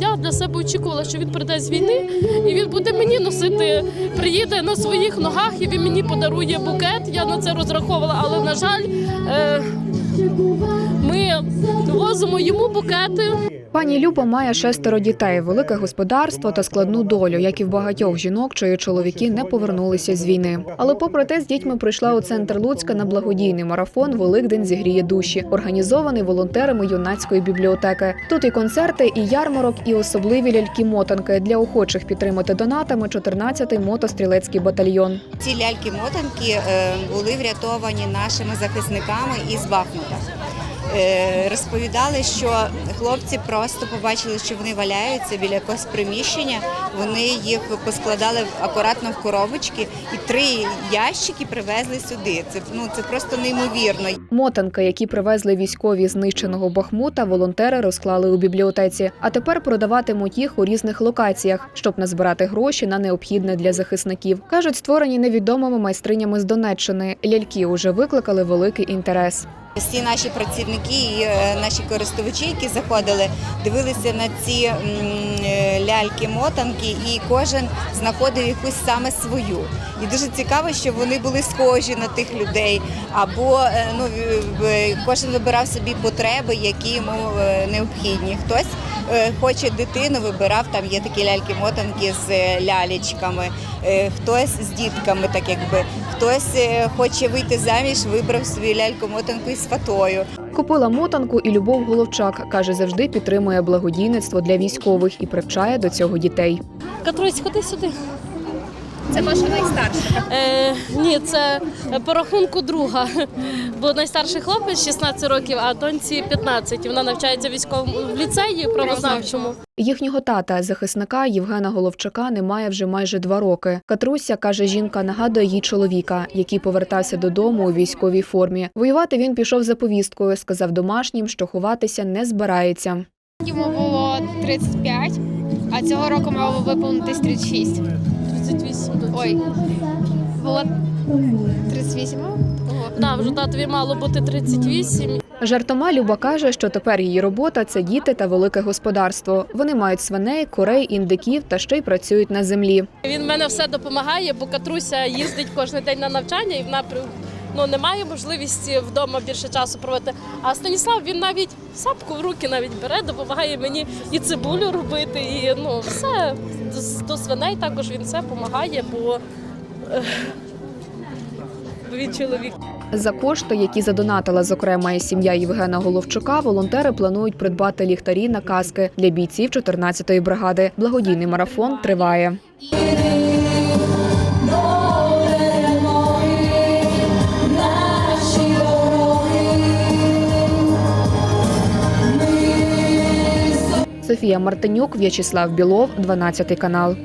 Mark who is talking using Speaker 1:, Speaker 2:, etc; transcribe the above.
Speaker 1: Я для себе очікувала, що він прийде з війни і він буде мені носити, приїде на своїх ногах і він мені подарує букет. Я на це розраховувала, але на жаль, е, ми возимо йому букети.
Speaker 2: Пані Люба має шестеро дітей, велике господарство та складну долю, як і в багатьох жінок, чиї чоловіки не повернулися з війни. Але попри те, з дітьми прийшла у центр Луцька на благодійний марафон Великдень зігріє душі, організований волонтерами юнацької бібліотеки. Тут і концерти, і ярмарок, і особливі ляльки-мотанки для охочих підтримати донатами 14-й мотострілецький батальйон.
Speaker 3: Ці ляльки-мотанки е, були врятовані нашими захисниками із Бахмута. Е, Розповідали, що хлопці просто побачили, що вони валяються біля якогось приміщення. Вони їх поскладали акуратно в коробочки і три ящики привезли сюди. Це ну це просто неймовірно.
Speaker 2: Мотанки, які привезли військові знищеного Бахмута, волонтери розклали у бібліотеці. А тепер продаватимуть їх у різних локаціях, щоб назбирати гроші на необхідне для захисників. кажуть, створені невідомими майстринями з Донеччини. Ляльки уже викликали великий інтерес.
Speaker 3: Всі наші працівники і е, наші користувачі, які заходили, дивилися на ці е, ляльки-мотанки, і кожен знаходив якусь саме свою. І дуже цікаво, що вони були схожі на тих людей, або е, ну, кожен вибирав собі потреби, які йому необхідні. Хтось хоче дитину, вибирав там є такі ляльки-мотанки з е, лялечками, е, хтось з дітками, так якби хтось е, хоче вийти заміж, вибрав свою ляльку-мотанку із фатою.
Speaker 2: Купила мотанку і Любов Головчак каже, завжди підтримує благодійництво для військових і привчає до цього дітей.
Speaker 1: Катрусь, ходи сюди.
Speaker 2: Це ваша найстарша.
Speaker 1: Е, ні, це по рахунку друга. Бо найстарший хлопець 16 років, а доньці 15. Вона навчається в військовому в ліцеї правознавчому.
Speaker 2: Їхнього тата, захисника Євгена Головчака, немає вже майже два роки. Катруся каже, жінка нагадує їй чоловіка, який повертався додому у військовій формі. Воювати він пішов за повісткою. Сказав домашнім, що ховатися не збирається.
Speaker 4: Йому було 35, а цього року мало виповнитись 36.
Speaker 1: 38 доньці.
Speaker 4: Ой, було 38? Ого.
Speaker 1: Да, вже татові мало бути 38.
Speaker 2: Жартома Люба каже, що тепер її робота це діти та велике господарство. Вони мають свиней, курей, індиків та ще й працюють на землі.
Speaker 1: Він в мене все допомагає, бо Катруся їздить кожен день на навчання і вона при- ну, не має можливості вдома більше часу проводити. А Станіслав він навіть сапку в руки навіть бере, допомагає мені і цибулю робити, і ну все до, свиней також він все допомагає, е, бо він чоловік.
Speaker 2: За кошти, які задонатила зокрема і сім'я Євгена Головчука, волонтери планують придбати ліхтарі на каски для бійців 14-ї бригади. Благодійний марафон триває. Софія Мартинюк, В'ячеслав Білов, 12 канал.